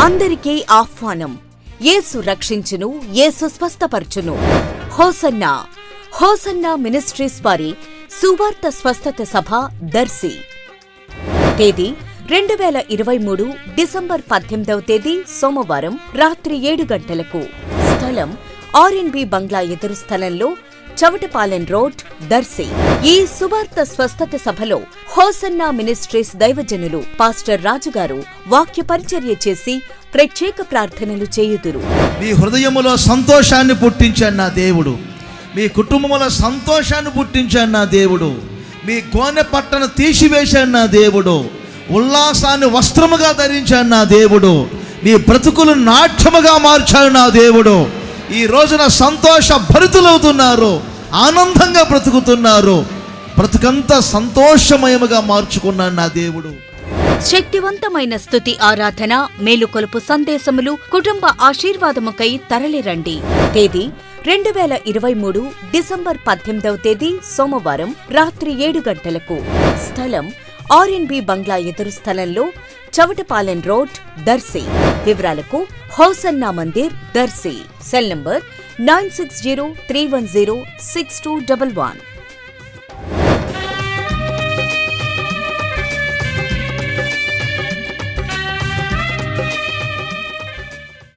అందరికీ ఆహ్వానం. యేసు రక్షించును యేసు స్వస్థపరచును. హోసన్నా. హోసన్నా మినిస్ట్రీస్ వారి సువార్త స్వస్థత సభ దర్శి. తేదీ రెండు వేల ఇరవై మూడు డిసెంబర్ పద్దెనిమిదవ తేదీ సోమవారం రాత్రి ఏడు గంటలకు. స్థలం ఆర్ఎన్బి బంగ్లా ఎదురు స్థలంలో చవటపాలెం రోడ్ దర్శి. ఈ సువార్త స్వస్థత సభలో హోసన్నా మినిస్ట్రీస్ దైవజనులు పాస్టర్ రాజుగారు వాక్య పరిచర్య చేసి ప్రత్యేక ప్రార్థనలు చేయుదురు. మీ హృదయములో సంతోషాన్ని పుట్టించాను నా దేవుడు. మీ కుటుంబంలో సంతోషాన్ని పుట్టించాను నా దేవుడు. మీ గోనె పట్టను తీసివేశాను నా దేవుడు. ఉల్లాసాన్ని వస్త్రముగా ధరించాను నా దేవుడు. మీ బ్రతుకులు నాట్యముగా మార్చాడు నా దేవుడు. ఈ రోజున సంతోష భరితులవుతున్నారు ఆనందంగా బ్రతుకుతున్నారు. బ్రతుకంతా సంతోషమయముగా మార్చుకున్నాను నా దేవుడు. శక్తివంతమైన స్థుతి ఆరాధన మేలుకొలుపు సందేశములు కుటుంబ ఆశీర్వాదముకై తరలిరండి. తేదీ రెండు వేల ఇరవై మూడు డిసెంబర్ పద్దెనిమిదవ తేదీ సోమవారం రాత్రి ఏడు గంటలకు. స్థలం ఆర్ఎన్బి బంగ్లా ఎదురు స్థలంలో చవటపాలెం రోడ్ దర్శి. వివరాలకు Hosanna Mandir Darsi. Cell number nine six zero three one zero six two double one.